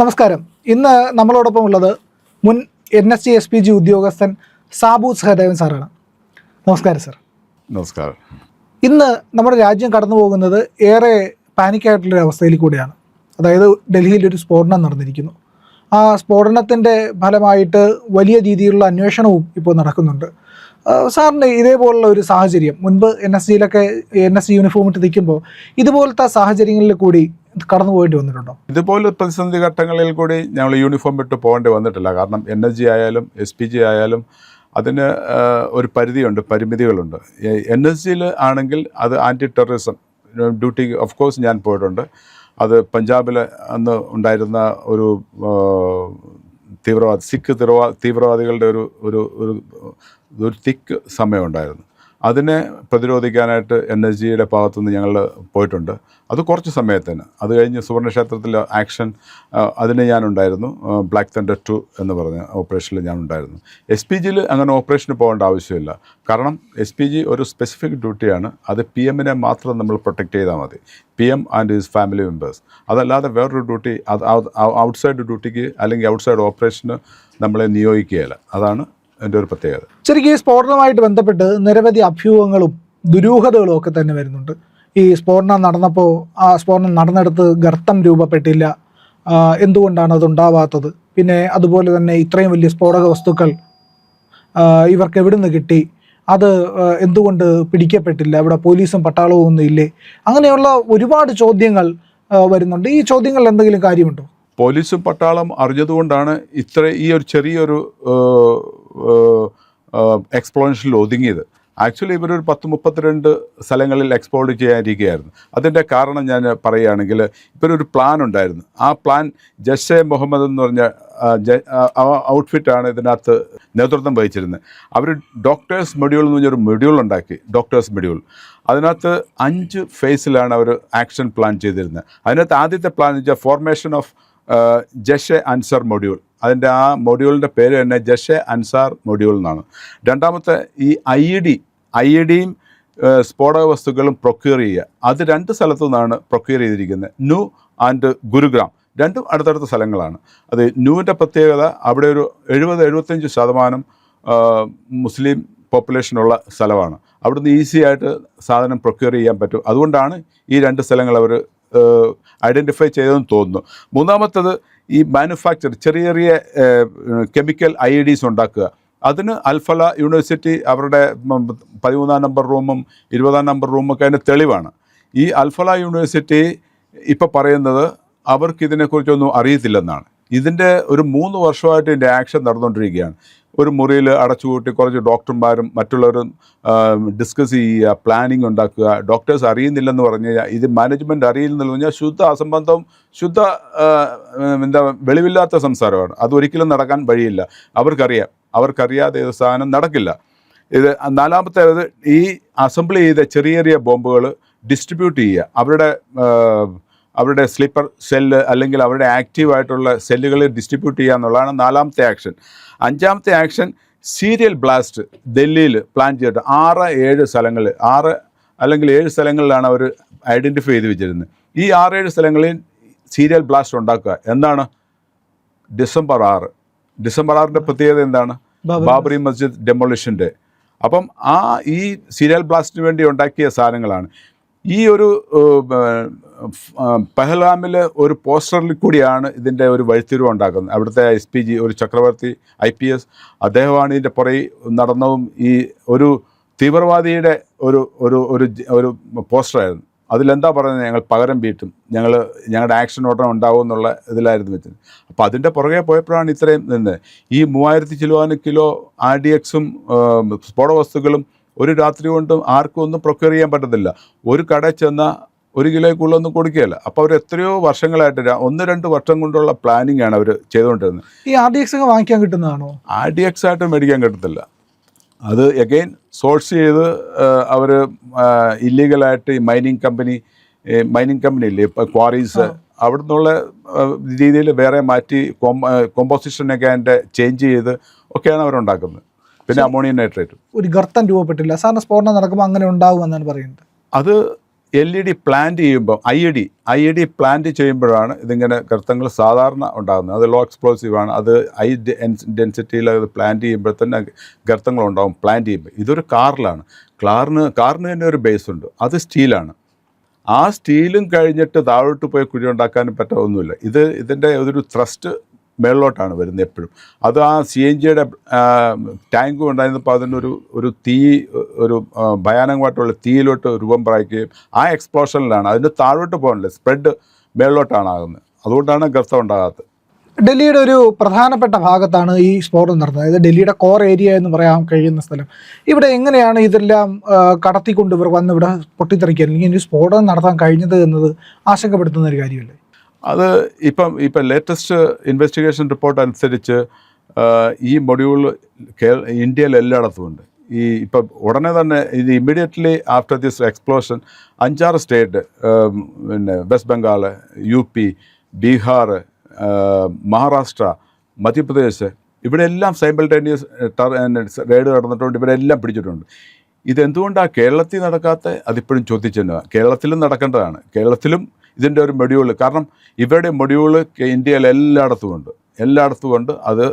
നമസ്കാരം. ഇന്ന് നമ്മളോടൊപ്പം ഉള്ളത് മുൻ N S G S P G ഉദ്യോഗസ്ഥൻ സാബു സഹദേവൻ സാറാണ്. നമസ്കാരം സാർ. നമസ്കാരം. ഇന്ന് നമ്മുടെ രാജ്യം കടന്നു പോകുന്നത് ഏറെ പാനിക്കായിട്ടുള്ളൊരു അവസ്ഥയിൽ കൂടിയാണ്. അതായത് ഡൽഹിയിൽ ഒരു സ്ഫോടനം നടന്നിരിക്കുന്നു. ആ സ്ഫോടനത്തിന്റെ ഫലമായിട്ട് വലിയ രീതിയിലുള്ള അന്വേഷണവും ഇപ്പോൾ നടക്കുന്നുണ്ട്. സാറിന് ഇതേപോലുള്ള ഒരു സാഹചര്യം മുൻപ് എൻ എസ് സിയിലൊക്കെ എൻ എസ് സി യൂണിഫോം ഇട്ട് നിൽക്കുമ്പോൾ ഇതുപോലത്തെ സാഹചര്യങ്ങളിൽ കൂടി കടന്നു പോയിട്ട് വന്നിട്ടുണ്ടോ? ഇതുപോലെ പ്രതിസന്ധി ഘട്ടങ്ങളിൽ കൂടി ഞങ്ങൾ യൂണിഫോം ഇട്ട് പോകേണ്ടി വന്നിട്ടില്ല. കാരണം എൻ എസ് ജി ആയാലും എസ് പി ജി ആയാലും അതിന് ഒരു പരിധിയുണ്ട് പരിമിതികളുണ്ട്. എൻ എസ് ജിയിൽ ആണെങ്കിൽ അത് anti terrorism duty of course ഞാൻ പോയിട്ടുണ്ട്. അത് പഞ്ചാബിൽ അന്ന് ഉണ്ടായിരുന്ന ഒരു തീവ്രവാദി സിഖ് തീവ്രവാ തീവ്രവാദികളുടെ ഒരു ഒരു ഒരു തിക്ക് സമയമുണ്ടായിരുന്നു അതിനെ പ്രതിരോധിക്കാനായിട്ട് എൻ എസ് ജിയുടെ ഭാഗത്തുനിന്ന് ഞങ്ങൾ പോയിട്ടുണ്ട്. അത് കുറച്ച് സമയത്തിന്. അത് കഴിഞ്ഞ് സുവർണക്ഷേത്രത്തിൽ ആക്ഷൻ അതിന് ഞാനുണ്ടായിരുന്നു. ബ്ലാക്ക് തണ്ടർ ടു എന്ന് പറഞ്ഞ ഓപ്പറേഷനിൽ ഞാനുണ്ടായിരുന്നു. എസ് പി ജിയിൽ അങ്ങനെ ഓപ്പറേഷന് പോകേണ്ട ആവശ്യമില്ല. കാരണം എസ് പി ജി ഒരു സ്പെസിഫിക് ഡ്യൂട്ടിയാണ് അത് പി എമ്മിനെ മാത്രം നമ്മൾ പ്രൊട്ടക്റ്റ് ചെയ്താൽ മതി. P M and his family members അതല്ലാതെ വേറൊരു ഡ്യൂട്ടി അത് ഔട്ട്സൈഡ് ഡ്യൂട്ടിക്ക് അല്ലെങ്കിൽ ഔട്ട്സൈഡ് ഓപ്പറേഷന് നമ്മളെ നിയോഗിക്കുകയില്ല. അതാണ് എന്റെ ഒരു പ്രത്യേകത. ശരിക്കും ഈ സ്ഫോടനവുമായിട്ട് ബന്ധപ്പെട്ട് നിരവധി അഭ്യൂഹങ്ങളും ദുരൂഹതകളും ഒക്കെ തന്നെ വരുന്നുണ്ട്. ഈ സ്ഫോടനം നടന്നപ്പോൾ ആ സ്ഫോടനം നടന്നെടുത്ത് ഗർത്തം രൂപപ്പെട്ടില്ല. എന്തുകൊണ്ടാണ് അത് ഉണ്ടാവാത്തത്? പിന്നെ അതുപോലെ തന്നെ ഇത്രയും വലിയ സ്ഫോടക വസ്തുക്കൾ ഇവർക്ക് എവിടുന്ന് കിട്ടി? അത് എന്തുകൊണ്ട് പിടിക്കപ്പെട്ടില്ല? ഇവിടെ പോലീസും പട്ടാളവും ഒന്നും ഇല്ലേ? അങ്ങനെയുള്ള ഒരുപാട് ചോദ്യങ്ങൾ വരുന്നുണ്ട്. ഈ ചോദ്യങ്ങളിൽ എന്തെങ്കിലും കാര്യമുണ്ടോ? പോലീസും പട്ടാളം അറിഞ്ഞതുകൊണ്ടാണ് ഇത്ര ഈ ഒരു ചെറിയൊരു എക്സ്പ്ലോഷനിൽ ഒതുങ്ങിയത്. ആക്ച്വലി ഇവരൊരു പത്ത് മുപ്പത്തിരണ്ട് സ്ഥലങ്ങളിൽ എക്സ്പ്ലോർ ചെയ്യാനിരിക്കുകയായിരുന്നു. അതിന്റെ കാരണം ഞാൻ പറയുകയാണെങ്കിൽ ഇവരൊരു പ്ലാൻ ഉണ്ടായിരുന്നു. ആ പ്ലാൻ ജഷെ മുഹമ്മദ് എന്ന് പറഞ്ഞ ഔട്ട്ഫിറ്റാണ് ഇതിനകത്ത് നേതൃത്വം വഹിച്ചിരുന്നത്. അവർ ഡോക്ടേഴ്സ് മൊഡ്യൂൾ എന്ന് പറഞ്ഞൊരു മൊഡ്യൂൾ ഉണ്ടാക്കി. ഡോക്ടേഴ്സ് മൊഡ്യൂൾ അതിനകത്ത് അഞ്ച് ഫേസിലാണ് അവർ ആക്ഷൻ പ്ലാൻ ചെയ്തിരുന്നത്. അതിനകത്ത് ആദ്യത്തെ പ്ലാൻ എന്ന് വെച്ചാൽ formation of Jaish Ansar module. അതിന്റെ ആ മൊഡ്യൂളിന്റെ പേര് തന്നെ ജഷെ അൻസാർ മൊഡ്യൂൾ എന്നാണ്. രണ്ടാമത്തെ ഈ ഐ ഡി ഐ ഡിയും സ്ഫോടക വസ്തുക്കളും പ്രൊക്യൂർ ചെയ്യുക. അത് രണ്ട് സ്ഥലത്തു നിന്നാണ് പ്രൊക്യൂർ ചെയ്തിരിക്കുന്നത്. ന്യൂ ആൻഡ് ഗുരുഗ്രാം രണ്ടും അടുത്തടുത്ത സ്ഥലങ്ങളാണ്. അത് ന്യൂവിന്റെ പ്രത്യേകത അവിടെ ഒരു എഴുപത് എഴുപത്തഞ്ച് ശതമാനം മുസ്ലിം പോപ്പുലേഷനുള്ള സ്ഥലമാണ്. അവിടുന്ന് ഈസി ആയിട്ട് സാധനം പ്രൊക്യൂർ ചെയ്യാൻ പറ്റും. അതുകൊണ്ടാണ് ഈ രണ്ട് സ്ഥലങ്ങൾ അവർ ഐഡന്റിഫൈ ചെയ്തതെന്ന് തോന്നുന്നു. മൂന്നാമത്തത് ഈ മാനുഫാക്ചർ ചെറിയ ചെറിയ കെമിക്കൽ ഐ ഇ ഡീസ് ഉണ്ടാക്കുക. അതിന് അൽഫല യൂണിവേഴ്സിറ്റി അവരുടെ പതിമൂന്നാം നമ്പർ റൂമും ഇരുപതാം നമ്പർ റൂമൊക്കെ അതിന്റെ തെളിവാണ്. ഈ അൽഫല യൂണിവേഴ്സിറ്റി ഇപ്പോൾ പറയുന്നത് അവർക്ക് ഇതിനെക്കുറിച്ചൊന്നും അറിയത്തില്ലെന്നാണ്. ഇതിന്റെ ഒരു മൂന്ന് വർഷമായിട്ട് ഇതിന്റെ ആക്ഷൻ നടന്നുകൊണ്ടിരിക്കുകയാണ്. ഒരു മുറിയിൽ അടച്ചുകൂട്ടി കുറച്ച് ഡോക്ടർമാരും മറ്റുള്ളവരും ഡിസ്കസ് ചെയ്യുക പ്ലാനിങ് ഉണ്ടാക്കുക. ഡോക്ടേഴ്സ് അറിയുന്നില്ലെന്ന് പറഞ്ഞു കഴിഞ്ഞാൽ ഇത് മാനേജ്മെന്റ് അറിയില്ലെന്ന് പറഞ്ഞാൽ ശുദ്ധ അസംബന്ധം ശുദ്ധ എന്താ വെളിവില്ലാത്ത സംസാരമാണ്. അതൊരിക്കലും നടക്കാൻ വഴിയില്ല. അവർക്കറിയാം. അവർക്കറിയാതെ ഇത് സാധനം നടക്കില്ല. ഇത് നാലാമത്തേത് ഈ അസംബിൾ ചെയ്ത ചെറിയ ചെറിയ ബോംബുകൾ ഡിസ്ട്രിബ്യൂട്ട് ചെയ്യുക. അവരുടെ അവരുടെ സ്ലീപ്പർ സെല്ല് അല്ലെങ്കിൽ അവരുടെ ആക്റ്റീവ് ആയിട്ടുള്ള സെല്ലുകളിൽ ഡിസ്ട്രിബ്യൂട്ട് ചെയ്യുക എന്നുള്ളതാണ് നാലാമത്തെ ആക്ഷൻ അഞ്ചാമത്തെ ആക്ഷൻ സീരിയൽ ബ്ലാസ്റ്റ് ഡൽഹിയിൽ പ്ലാൻ ചെയ്തിട്ട് ആറ് ഏഴ് സ്ഥലങ്ങളിൽ ആറ് അല്ലെങ്കിൽ ഏഴ് സ്ഥലങ്ങളിലാണ് അവർ ഐഡന്റിഫൈ ചെയ്ത് വെച്ചിരുന്നത്. ഈ ആറേഴ് സ്ഥലങ്ങളിൽ സീരിയൽ ബ്ലാസ്റ്റ് ഉണ്ടാക്കുക. എന്താണ്? ഡിസംബർ ആറ്. ഡിസംബർ ആറിന്റെ പ്രത്യേകത എന്താണ്? ബാബറി ബാബറി മസ്ജിദ് ഡെമോളിഷന്റെ അപ്പം ആ ഈ സീരിയൽ ബ്ലാസ്റ്റിന് വേണ്ടി ഉണ്ടാക്കിയ സാധനങ്ങളാണ്. ഈ ഒരു പെഹൽഗാമിൽ ഒരു പോസ്റ്ററിൽ കൂടിയാണ് ഇതിന്റെ ഒരു വഴിത്തിരിവ് ഉണ്ടാക്കുന്നത്. അവിടുത്തെ എസ് പി ജി ഒരു ചക്രവർത്തി ഐ പി എസ് അദ്ദേഹമാണ് ഇതിന്റെ പുറകെ നടന്നതും ഈ ഒരു തീവ്രവാദിയുടെ ഒരു ഒരു ഒരു ഒരു പോസ്റ്ററായിരുന്നു. അതിലെന്താ പറയുന്നത്? ഞങ്ങൾ പകരം വീട്ടും. ഞങ്ങൾ ഞങ്ങളുടെ ആക്ഷൻ ഓട്ടം ഉണ്ടാവും എന്നുള്ള ഇതിലായിരുന്നു വെച്ചത്. അപ്പോൾ അതിന്റെ പുറകെ പോയപ്പോഴാണ് ഇത്രയും നിന്ന്. ഈ മൂവായിരത്തി ചിലവാന് കിലോ ആർ ഡി എക്സും സ്ഫോട വസ്തുക്കളും ഒരു രാത്രി കൊണ്ടും ആർക്കും ഒന്നും പ്രൊക്യൂർ ചെയ്യാൻ പറ്റത്തില്ല. ഒരു കടയിൽ ചെന്നാൽ ഒരു കിലോയ്ക്കുള്ളൊന്നും കൊടുക്കുകയല്ല. അപ്പോൾ അവർ എത്രയോ വർഷങ്ങളായിട്ട് ഒന്ന് രണ്ട് വർഷം കൊണ്ടുള്ള പ്ലാനിങ് ആണ് അവർ ചെയ്തുകൊണ്ടിരുന്നത്. ഈ ആർ ഡി എക്സ് ഒക്കെ വാങ്ങിക്കാൻ കിട്ടുന്നതാണോ? ആർ ഡി എക്സ് ആയിട്ട് മേടിക്കാൻ കിട്ടത്തില്ല. അത് എഗെയിൻ സോഴ്സ് ചെയ്ത് അവർ ഇല്ലീഗലായിട്ട് ഈ മൈനിങ് കമ്പനി മൈനിങ് കമ്പനി ഇല്ലേ ഇപ്പോൾ ക്വാറീസ് അവിടെ നിന്നുള്ള രീതിയിൽ വേറെ മാറ്റി കോമ്പോസിഷനൊക്കെ അതിന്റെ ചേഞ്ച് ചെയ്ത് ഒക്കെയാണ് അവരുണ്ടാക്കുന്നത്. പിന്നെ അമോണിയം നൈട്രേറ്റ്. ഒരു ഗർത്തം രൂപപ്പെട്ടില്ല. സാറിന് സ്ഫോടനം നടക്കുമ്പോൾ അങ്ങനെ ഉണ്ടാവും എന്നാണ് പറയുന്നത്. അത് എൽ ഇ ഡി പ്ലാന്റ് ചെയ്യുമ്പോൾ I E D I E D plant ചെയ്യുമ്പോഴാണ് ഇതിങ്ങനെ ഗർത്തങ്ങൾ സാധാരണ ഉണ്ടാകുന്നത്. അത് ലോ എക്സ്പ്ലോസീവ് ആണ്. അത് ഐ ഡെൻസിറ്റിയിൽ അത് പ്ലാന്റ് ചെയ്യുമ്പോൾ തന്നെ ഗർത്തങ്ങൾ ഉണ്ടാകും പ്ലാന്റ് ചെയ്യുമ്പോൾ. ഇതൊരു കാറിലാണ്. കാറിന് കാറിന് തന്നെ ഒരു ബേസ് ഉണ്ട്. അത് സ്റ്റീലാണ് ആ സ്റ്റീലും കഴിഞ്ഞിട്ട് താഴോട്ട് പോയി കുഴി ഉണ്ടാക്കാനും പറ്റാവുന്നില്ല ഇത് ഇതിന്റെ ഒരു ത്രസ്റ്റ് മേളിലോട്ടാണ് വരുന്നത് എപ്പോഴും. അത് ആ സി എൻ ജിയുടെ ടാങ്ക് ഉണ്ടായിരുന്നപ്പോൾ അതിനൊരു ഒരു തീ ഒരു ഭയാനകമായിട്ടുള്ള തീയിലോട്ട് രൂപം പ്രായിക്കുകയും ആ എക്സ്പ്ലോഷനിലാണ് അതിന്റെ താഴോട്ട് പോകണില്ല സ്പ്രെഡ് മേളിലോട്ടാണ് ആകുന്നത് അതുകൊണ്ടാണ് ഗർത്തം ഉണ്ടാകാത്തത്. ഡൽഹിയുടെ ഒരു പ്രധാനപ്പെട്ട ഭാഗത്താണ് ഈ സ്ഫോടനം നടന്നത്. അതായത് ഡൽഹിയുടെ കോർ ഏരിയ എന്ന് പറയാൻ കഴിയുന്ന സ്ഥലം. ഇവിടെ എങ്ങനെയാണ് ഇതെല്ലാം കടത്തിക്കൊണ്ട് ഇവർ വന്ന് ഇവിടെ പൊട്ടിത്തെറിക്കാൻ അല്ലെങ്കിൽ ഒരു സ്ഫോടനം നടത്താൻ കഴിഞ്ഞത് എന്നത് ആശങ്കപ്പെടുത്തുന്ന ഒരു കാര്യമല്ലേ? അത് ഇപ്പം ഇപ്പം ലേറ്റസ്റ്റ് ഇൻവെസ്റ്റിഗേഷൻ റിപ്പോർട്ട് അനുസരിച്ച് ഈ മൊഡ്യൂൾ കേ ഇന്ത്യയിൽ എല്ലായിടത്തും ഉണ്ട്. ഈ ഇപ്പം ഉടനെ തന്നെ ഇത് ഇമ്മീഡിയറ്റ്ലി ആഫ്റ്റർ ദിസ് എക്സ്പ്ലോഷൻ അഞ്ചാറ് സ്റ്റേറ്റ് പിന്നെ west Bengal U P Bihar Maharashtra Madhya Pradesh ഇവിടെ എല്ലാം സൈമിൾട്ടേനിയസ് റെയ്ഡ് നടന്നിട്ടുണ്ട് ഇവരെല്ലാം പിടിച്ചിട്ടുണ്ട്. ഇതെന്തുകൊണ്ടാണ് കേരളത്തിൽ നടക്കാത്ത അതിപ്പോഴും ചോദിച്ചു കേരളത്തിലും നടക്കേണ്ടതാണ്. കേരളത്തിലും ഇതിന്റെ ഒരു മൊഡ്യൂൾ കാരണം ഇവരുടെ മൊഡ്യൂൾ ഇന്ത്യയിൽ എല്ലായിടത്തും ഉണ്ട്. എല്ലായിടത്തും ഉണ്ട്. അത്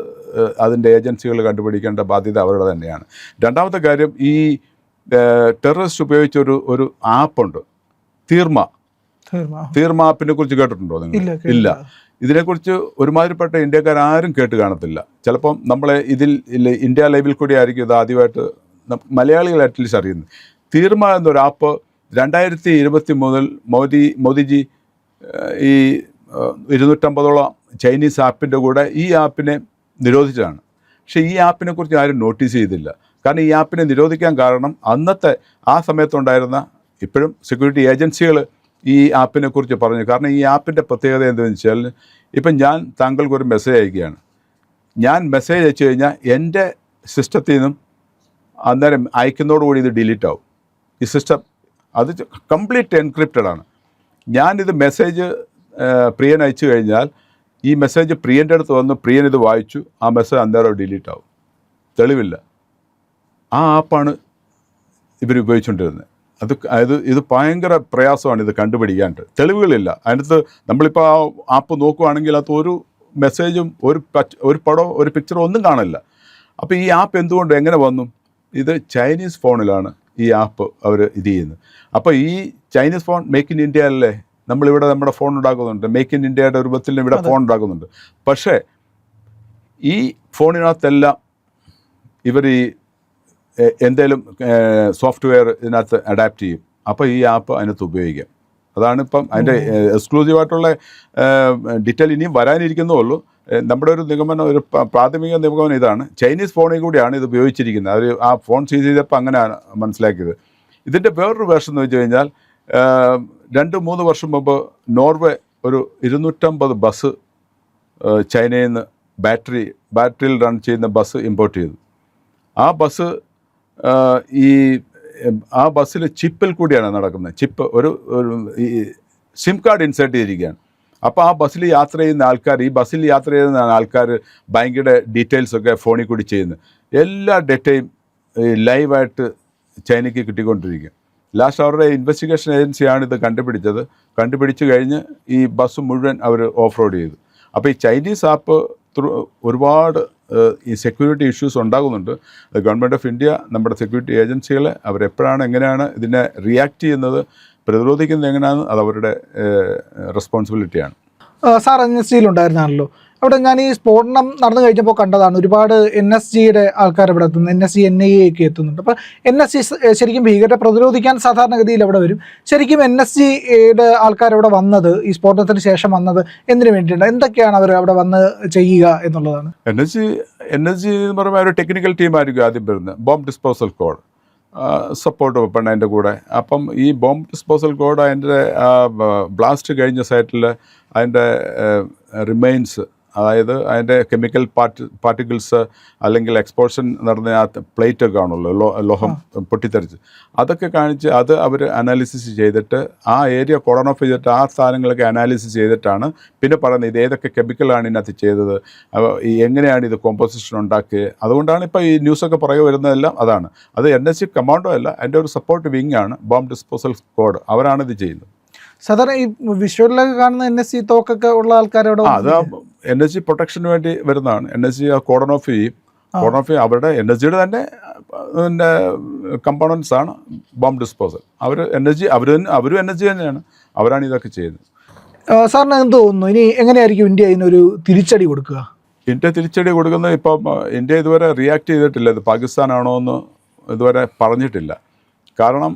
അതിന്റെ ഏജൻസികൾ കണ്ടുപിടിക്കേണ്ട ബാധ്യത അവരുടെ തന്നെയാണ്. രണ്ടാമത്തെ കാര്യം ഈ ടെററിസ്റ്റ് ഉപയോഗിച്ചൊരു ഒരു ആപ്പുണ്ട് തീർമ തീർമാ- ആപ്പിനെ കുറിച്ച് കേട്ടിട്ടുണ്ടോ നിങ്ങൾ? ഇല്ല ഇതിനെക്കുറിച്ച് ഒരുമാതിരിപ്പെട്ട ഇന്ത്യക്കാർ ആരും കേട്ട് കാണത്തില്ല. ചിലപ്പം നമ്മളെ ഇതിൽ ഇന്ത്യ ലൈവിൽ കൂടി ആയിരിക്കും ഇത് ആദ്യമായിട്ട് മലയാളികൾ അറ്റ്ലീസ്റ്റ് അറിയുന്നത്. തീർമ എന്നൊരു ആപ്പ് രണ്ടായിരത്തി ഇരുപത്തി മൂന്നിൽ മോദി മോദിജി ഈ ഇരുന്നൂറ്റമ്പതോളം ചൈനീസ് ആപ്പിന്റെ കൂടെ ഈ ആപ്പിനെ നിരോധിച്ചതാണ്. പക്ഷേ ഈ ആപ്പിനെ കുറിച്ച് ആരും നോട്ടീസ് ചെയ്തില്ല. കാരണം ഈ ആപ്പിനെ നിരോധിക്കാൻ കാരണം അന്നത്തെ ആ സമയത്തുണ്ടായിരുന്ന ഇപ്പോഴും സെക്യൂരിറ്റി ഏജൻസികൾ ഈ ആപ്പിനെ കുറിച്ച് പറഞ്ഞു. കാരണം ഈ ആപ്പിന്റെ പ്രത്യേകത എന്താണെന്ന് വെച്ചാൽ ഇപ്പം ഞാൻ താങ്കൾക്ക് ഒരു മെസ്സേജ് അയക്കുകയാണ്. ഞാൻ മെസ്സേജ് അയച്ചു കഴിഞ്ഞാൽ എന്റെ സിസ്റ്റത്തിൽ നിന്നും അന്നേരം അയക്കുന്നതോടുകൂടി ഇത് ഡിലീറ്റ് ആവും. ഈ സിസ്റ്റം അത് കംപ്ലീറ്റ് എൻക്രിപ്റ്റഡ് ആണ്. ഞാനിത് മെസ്സേജ് പ്രിയൻ അയച്ചു കഴിഞ്ഞാൽ ഈ മെസ്സേജ് പ്രിയന്റെ അടുത്ത് വന്ന് പ്രിയൻ ഇത് വായിച്ചു. ആ മെസ്സേജ് അന്നേരം ഡിലീറ്റ് ആവും. തെളിവില്ല. ആ ആപ്പാണ് ഇവർ ഉപയോഗിച്ചുകൊണ്ടിരുന്നത് അത് അത് ഇത് ഭയങ്കര പ്രയാസമാണ് ഇത് കണ്ടുപിടിക്കാനായിട്ട്. തെളിവുകളില്ല. അതിനകത്ത് നമ്മളിപ്പോൾ ആ ആപ്പ് നോക്കുവാണെങ്കിൽ അത് ഒരു മെസ്സേജും ഒരു ഒരു പടമോ ഒരു പിക്ചറോ ഒന്നും കാണില്ല. അപ്പോൾ ഈ ആപ്പ് എന്തുകൊണ്ട് എങ്ങനെ വന്നു? ഇത് ചൈനീസ് ഫോണിലാണ്. ഈ ആപ്പ് അവർ ഇത് ചെയ്യുന്നു. അപ്പോൾ ഈ Chinese phone make in India അല്ലേ? നമ്മളിവിടെ നമ്മുടെ ഫോൺ ഉണ്ടാക്കുന്നുണ്ട്. മേക്ക് ഇൻ ഇന്ത്യയുടെ രൂപത്തിൽ ഇവിടെ ഫോൺ ഉണ്ടാക്കുന്നുണ്ട്. പക്ഷേ ഈ ഫോണിനകത്തെല്ലാം ഇവർ ഈ എന്തേലും സോഫ്റ്റ്വെയർ ഇതിനകത്ത് അഡാപ്റ്റ് ചെയ്യും. അപ്പോൾ ഈ ആപ്പ് അതിനകത്ത് ഉപയോഗിക്കാം. അതാണ് ഇപ്പം അതിന്റെ എക്സ്ക്ലൂസീവായിട്ടുള്ള ഡീറ്റെയിൽ ഇനിയും വരാനിരിക്കുന്നേ ഉള്ളൂ നമ്മുടെ ഒരു നിഗമനം ഒരു പ്രാഥമിക നിഗമനം ഇതാണ്. ചൈനീസ് ഫോണിൽ കൂടിയാണ് ഇത് ഉപയോഗിച്ചിരിക്കുന്നത്. അവർ ആ ഫോൺ സീസ് ചെയ്തപ്പോൾ അങ്ങനെയാണ് മനസ്സിലാക്കിയത്. ഇതിന്റെ വേറൊരു വേർഷൻ എന്ന് വെച്ച് കഴിഞ്ഞാൽ രണ്ട് മൂന്ന് വർഷം മുമ്പ് നോർവേ ഒരു ഇരുന്നൂറ്റമ്പത് ബസ് ചൈനയിൽ നിന്ന് ബാറ്ററി ബാറ്ററിയിൽ റൺ ചെയ്യുന്ന ബസ് ഇമ്പോർട്ട് ചെയ്തു. ആ ബസ് ഈ ആ ബസ്സിൽ ചിപ്പിൽ കൂടിയാണ് നടക്കുന്നത്. ചിപ്പ് ഒരു ഈ സിം കാർഡ് ഇൻസേർട്ട് ചെയ്തിരിക്കുകയാണ്. അപ്പോൾ ആ ബസ്സിൽ യാത്ര ചെയ്യുന്ന ആൾക്കാർ ഈ ബസ്സിൽ യാത്ര ചെയ്യുന്ന ആൾക്കാർ ബാങ്കിയുടെ ഡീറ്റെയിൽസൊക്കെ ഫോണിൽ കൂടി ചെയ്യുന്നു. എല്ലാ ഡേറ്റയും ലൈവായിട്ട് ചൈനയ്ക്ക് കിട്ടിക്കൊണ്ടിരിക്കുക ലാസ്റ്റ് അവരുടെ ഇൻവെസ്റ്റിഗേഷൻ ഏജൻസിയാണ് ഇത് കണ്ടുപിടിച്ചത്. കണ്ടുപിടിച്ച് കഴിഞ്ഞ് ഈ ബസ് മുഴുവൻ അവർ ഓഫ് റോഡ് ചെയ്തു. അപ്പോൾ ഈ ചൈനീസ് ആപ്പ് ഒരുപാട് ഈ സെക്യൂരിറ്റി ഇഷ്യൂസ് ഉണ്ടാകുന്നുണ്ട്. ഗവൺമെന്റ് ഓഫ് ഇന്ത്യ നമ്മുടെ സെക്യൂരിറ്റി ഏജൻസികൾ അവരെപ്പോഴാണ് എങ്ങനെയാണ് ഇതിനെ റിയാക്ട് ചെയ്യുന്നത് പ്രതിരോധിക്കുന്നത് എങ്ങനെയാണ് അത് അവരുടെ റെസ്പോൺസിബിലിറ്റിയാണ് സാർ എൻ എസ് ജിയിൽ ഉണ്ടായിരുന്നാണല്ലോ. അവിടെ ഞാൻ ഈ സ്ഫോടനം നടന്നു കഴിഞ്ഞപ്പോൾ കണ്ടതാണ് ഒരുപാട് എൻ എസ് ജിയുടെ ആൾക്കാർ ഇവിടെ എത്തുന്നു. N S G N I A ഒക്കെ എത്തുന്നുണ്ട്. അപ്പോൾ എൻ എസ് ജി ശരിക്കും ഭീകരരെ പ്രതിരോധിക്കാൻ സാധാരണഗതിയിൽ അവിടെ വരും. ശരിക്കും എൻ എസ് ജിയുടെ ആൾക്കാർ അവിടെ വന്നത് ഈ സ്ഫോടനത്തിന് ശേഷം വന്നത് എന്തിനു വേണ്ടിയിട്ടാണ്? എന്തൊക്കെയാണ് അവർ അവിടെ വന്ന് ചെയ്യുക എന്നുള്ളതാണ്? N S G N S G എന്ന് പറയുമ്പോൾ ഒരു ടെക്നിക്കൽ ടീമായിരിക്കും ആദ്യം വരുന്നത്. Bomb disposal code support weapon അതിന്റെ കൂടെ. അപ്പം ഈ ബോംബ് ഡിസ്പോസൽ കോഡ് അതിന്റെ ബ്ലാസ്റ്റ് കഴിഞ്ഞ സൈറ്റിൽ അതിന്റെ റിമൈൻസ് അതായത് അതിന്റെ കെമിക്കൽ പാർട്ടി പാർട്ടിക്കിൾസ് അല്ലെങ്കിൽ എക്സ്പോഷൻ നടന്ന ആ പ്ലേറ്റ് ലോ ലോഹം പൊട്ടിത്തെറിച്ച്. അതൊക്കെ കാണിച്ച് അത് അവർ അനാലിസിസ് ചെയ്തിട്ട് ആ ഏരിയ കോഡൺ ഓഫ് ചെയ്തിട്ട് ആ സാധനങ്ങളൊക്കെ അനാലിസിസ് ചെയ്തിട്ടാണ് പിന്നെ പറയുന്നത് ഇത് ഏതൊക്കെ കെമിക്കലാണ് ഇതിനകത്ത് ചെയ്തത് എങ്ങനെയാണ് ഇത് കോമ്പോസിഷൻ ഉണ്ടാക്കിയത് അതുകൊണ്ടാണ് ഇപ്പോൾ ഈ ന്യൂസൊക്കെ പുറകെ വരുന്നതെല്ലാം അതാണ്. അത് എൻ എസ് സി കമാൻഡോ അല്ല എന്റെ ഒരു സപ്പോർട്ട് വിങ് ആണ് ബോംബ് ഡിസ്പോസൽ സ്ക്വാഡ്. അവരാണ് ഇത് ചെയ്യുന്നത്. സാധാരണ ഈ വിഷ്വലിലൊക്കെ കാണുന്ന എൻ എസ് സി തോക്കൊക്കെ ഉള്ള ആൾക്കാരോട് അത് എൻ എസ് ജി പ്രൊട്ടക്ഷന് വേണ്ടി വരുന്നതാണ്. N S G cordon off ചെയ്യും കോഡൺ ഓഫ് അവരുടെ എൻ എസ് ജിയുടെ തന്നെ പിന്നെ കമ്പോണൻസ് ആണ് ബോംബ് ഡിസ്പോസൽ. അവർ എൻ എസ് ജി അവർ അവരും എൻ എസ് ജി തന്നെയാണ്. അവരാണ് ഇതൊക്കെ ചെയ്യുന്നത്. സാറിന് എന്ത് തോന്നുന്നു. ഇനി എങ്ങനെയായിരിക്കും ഇന്ത്യ ഇതിനൊരു തിരിച്ചടി കൊടുക്കുക? ഇന്ത്യ തിരിച്ചടി കൊടുക്കുന്നത് ഇപ്പം ഇന്ത്യ ഇതുവരെ റിയാക്ട് ചെയ്തിട്ടില്ല. ഇത് പാകിസ്ഥാനാണോ എന്ന് ഇതുവരെ പറഞ്ഞിട്ടില്ല. കാരണം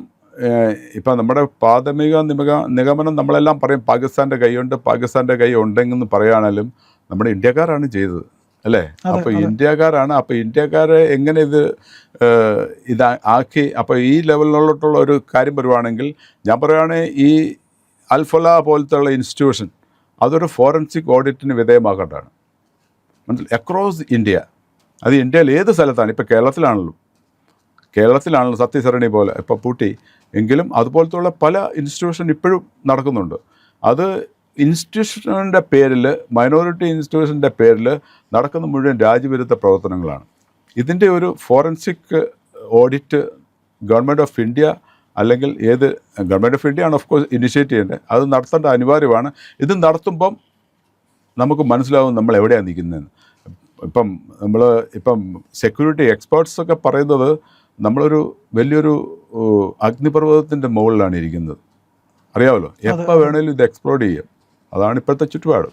ഇപ്പം നമ്മുടെ പ്രാഥമിക നിമക നിഗമനം നമ്മളെല്ലാം പറയും പാകിസ്ഥാന്റെ കൈയുണ്ട് പാകിസ്ഥാന്റെ കൈ ഉണ്ടെന്ന് പറയുകയാണെങ്കിലും നമ്മുടെ ഇന്ത്യക്കാരാണ് ചെയ്തത്. അല്ലേ? അപ്പോൾ ഇന്ത്യക്കാരാണ് അപ്പോൾ ഇന്ത്യക്കാരെ എങ്ങനെ ഇത് ഇത് ആക്കി അപ്പോൾ ഈ ലെവലിലോട്ടുള്ള ഒരു കാര്യം വരുവാണെങ്കിൽ ഞാൻ പറയുകയാണെങ്കിൽ ഈ അൽഫല പോലത്തെ ഇൻസ്റ്റിറ്റ്യൂഷൻ അതൊരു ഫോറൻസിക് ഓഡിറ്റിന് വിധേയമാക്കേണ്ടതാണ്. മനസ്സിലായി? Across India. അത് ഇന്ത്യയിൽ ഏത് സ്ഥലത്താണ്? ഇപ്പോൾ കേരളത്തിലാണല്ലോ. കേരളത്തിലാണല്ലോ സത്യസരണി പോലെ ഇപ്പോൾ പൂട്ടി. എങ്കിലും അതുപോലത്തുള്ള പല ഇൻസ്റ്റിറ്റ്യൂഷൻ ഇപ്പോഴും നടക്കുന്നുണ്ട്. അത് ഇൻസ്റ്റിറ്റ്യൂഷന്റെ പേരിൽ മൈനോറിറ്റി ഇൻസ്റ്റിറ്റ്യൂഷന്റെ പേരിൽ നടക്കുന്ന മുഴുവൻ രാജ്യവിരുദ്ധ പ്രവർത്തനങ്ങളാണ്. ഇതിന്റെ ഒരു forensic audit government of India അല്ലെങ്കിൽ ഏത് ഗവൺമെന്റ് ഓഫ് ഇന്ത്യ ആണ് ഓഫ് കോഴ്സ് ഇനിഷ്യേറ്റ് ചെയ്യേണ്ടത്. അത് നടത്തേണ്ട അനിവാര്യമാണ്. ഇത് നടത്തുമ്പം നമുക്ക് മനസ്സിലാവും നമ്മൾ എവിടെയാണ് നിൽക്കുന്നതെന്ന്. ഇപ്പം നമ്മൾ ഇപ്പം സെക്യൂരിറ്റി എക്സ്പേർട്സ് ഒക്കെ പറയുന്നത് നമ്മളൊരു വലിയൊരു അഗ്നിപർവതത്തിന്റെ മുകളിലാണ് ഇരിക്കുന്നത്. അറിയാമല്ലോ എപ്പോൾ വേണമെങ്കിലും ഇത് എക്സ്പ്ലോഡ് ചെയ്യാം. അതാണ് ഇപ്പോഴത്തെ ചുറ്റുപാട്.